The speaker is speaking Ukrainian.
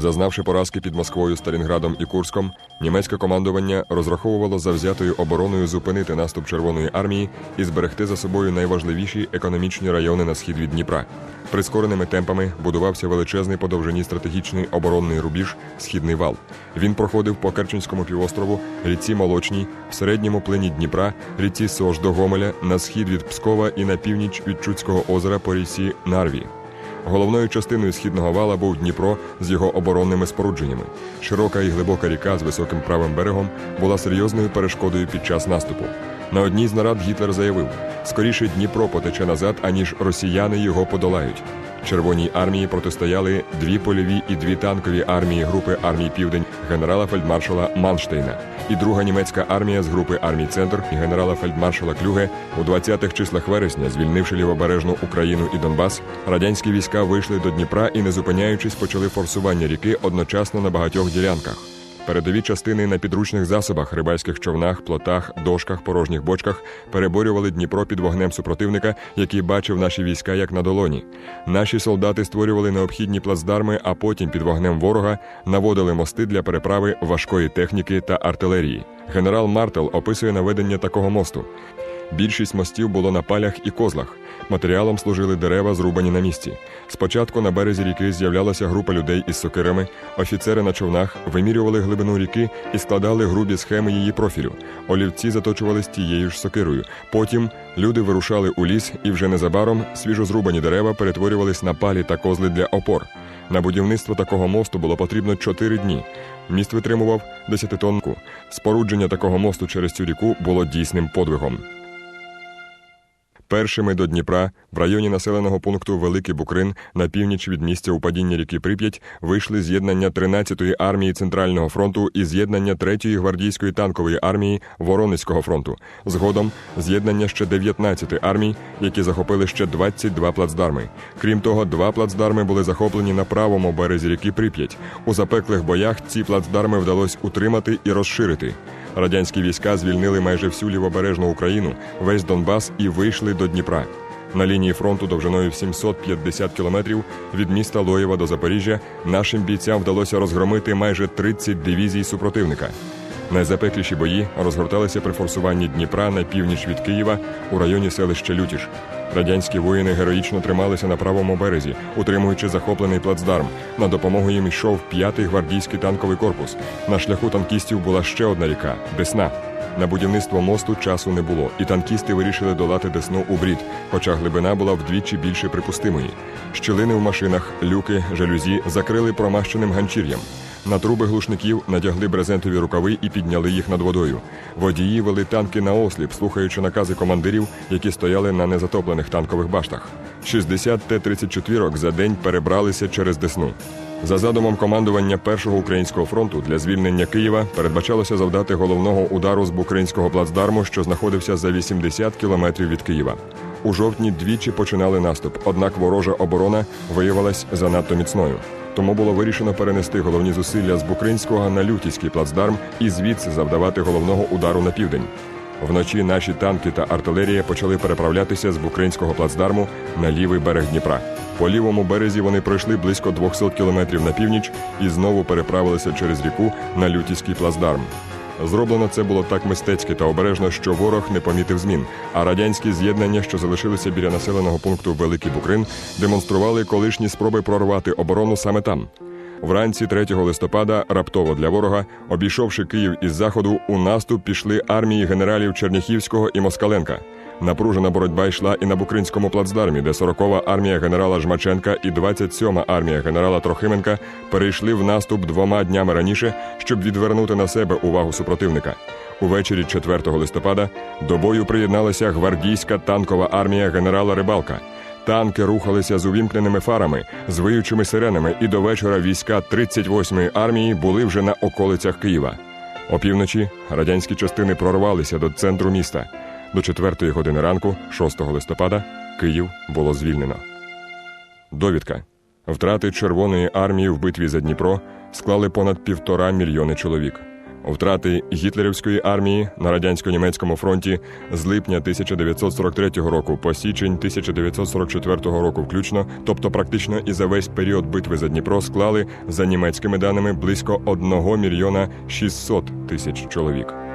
Зазнавши поразки під Москвою, Сталінградом і Курском, німецьке командування розраховувало завзятою обороною зупинити наступ Червоної армії і зберегти за собою найважливіші економічні райони на схід від Дніпра. Прискореними темпами будувався величезний по довжині стратегічний оборонний рубіж Східний вал. Він проходив по Керченському півострову, ріці Молочній, в середньому плині Дніпра, ріці Сож до Гомеля, на схід від Пскова і на північ від Чудського озера по ріці Нарві. Головною частиною східного вала був Дніпро з його оборонними спорудженнями. Широка і глибока ріка з високим правим берегом була серйозною перешкодою під час наступу. На одній з нарад Гітлер заявив: скоріше Дніпро потече назад, аніж росіяни його подолають. Червоній армії протистояли дві польові і дві танкові армії групи армій Південь генерала фельдмаршала Манштейна і друга німецька армія з групи армій Центр і генерала фельдмаршала Клюге у 20-х числах вересня, звільнивши лівобережну Україну і Донбас, радянські війська вийшли до Дніпра і, не зупиняючись, почали форсування ріки одночасно на багатьох ділянках. Передові частини на підручних засобах, рибальських човнах, плотах, дошках, порожніх бочках переборювали Дніпро під вогнем супротивника, який бачив наші війська як на долоні. Наші солдати створювали необхідні плацдарми, а потім під вогнем ворога наводили мости для переправи важкої техніки та артилерії. Генерал Мартел описує наведення такого мосту. Більшість мостів було на палях і козлах. Матеріалом служили дерева, зрубані на місці. Спочатку на березі ріки з'являлася група людей із сокирами. Офіцери на човнах вимірювали глибину ріки і складали грубі схеми її профілю. Олівці заточувались тією ж сокирою. Потім люди вирушали у ліс, і вже незабаром свіжозрубані дерева перетворювались на палі та козли для опор. На будівництво такого мосту було потрібно 4 дні. Міст витримував 10-тонку. Спорудження такого мосту через цю ріку було дійсним подвигом. Першими до Дніпра в районі населеного пункту Великий Букрин на північ від місця упадіння ріки Прип'ять вийшли з'єднання 13-ї армії Центрального фронту і з'єднання 3-ї гвардійської танкової армії Воронезького фронту. Згодом з'єднання ще 19 армій, які захопили ще 22 плацдарми. Крім того, два плацдарми були захоплені на правому березі ріки Прип'ять. У запеклих боях ці плацдарми вдалося утримати і розширити. Радянські війська звільнили майже всю лівобережну Україну, весь Донбас і вийшли до Дніпра. На лінії фронту довжиною в 750 кілометрів від міста Лоєва до Запоріжжя нашим бійцям вдалося розгромити майже 30 дивізій супротивника. Найзапекліші бої розгорталися при форсуванні Дніпра на північ від Києва у районі селища Лютіш. Радянські воїни героїчно трималися на правому березі, утримуючи захоплений плацдарм. На допомогу їм йшов п'ятий гвардійський танковий корпус. На шляху танкістів була ще одна ріка Десна. На будівництво мосту часу не було, і танкісти вирішили долати десну у брід, хоча глибина була вдвічі більше припустимої. Щілини в машинах, люки, жалюзі закрили промащеним ганчір'ям. На труби глушників надягли брезентові рукави і підняли їх над водою. Водії вели танки на осліп, слухаючи накази командирів, які стояли на незатоплених танкових баштах. 60 Т-34 за день перебралися через Десну. За задумом командування Першого українського фронту для звільнення Києва передбачалося завдати головного удару з Букринського плацдарму, що знаходився за 80 кілометрів від Києва. У жовтні двічі починали наступ, однак ворожа оборона виявилась занадто міцною. Тому було вирішено перенести головні зусилля з Букринського на Лютівський плацдарм і звідси завдавати головного удару на південь. Вночі наші танки та артилерія почали переправлятися з Букринського плацдарму на лівий берег Дніпра. По лівому березі вони пройшли близько 200 кілометрів на північ і знову переправилися через ріку на Лютівський плацдарм. Зроблено це було так мистецьки та обережно, що ворог не помітив змін. А радянські з'єднання, що залишилися біля населеного пункту Великий Букрин, демонстрували колишні спроби прорвати оборону саме там. Вранці 3 листопада, раптово для ворога, обійшовши Київ із заходу, у наступ пішли армії генералів Черніхівського і Москаленка. Напружена боротьба йшла і на Букринському плацдармі, де 40-ва армія генерала Жмаченка і 27-ма армія генерала Трохименка перейшли в наступ двома днями раніше, щоб відвернути на себе увагу супротивника. Увечері 4 листопада до бою приєдналася гвардійська танкова армія генерала Рибалка. Танки рухалися з увімкненими фарами, з виючими сиренами, і до вечора війська 38-ї армії були вже на околицях Києва. Опівночі радянські частини прорвалися до центру міста. До 4 години ранку, 6 листопада, Київ було звільнено. Довідка. Втрати Червоної армії в битві за Дніпро склали понад півтора мільйони чоловік. Втрати гітлерівської армії на радянсько-німецькому фронті з липня 1943 року по січень 1944 року, включно, тобто практично і за весь період битви за Дніпро, склали за німецькими даними близько 1 мільйона 600 тисяч чоловік.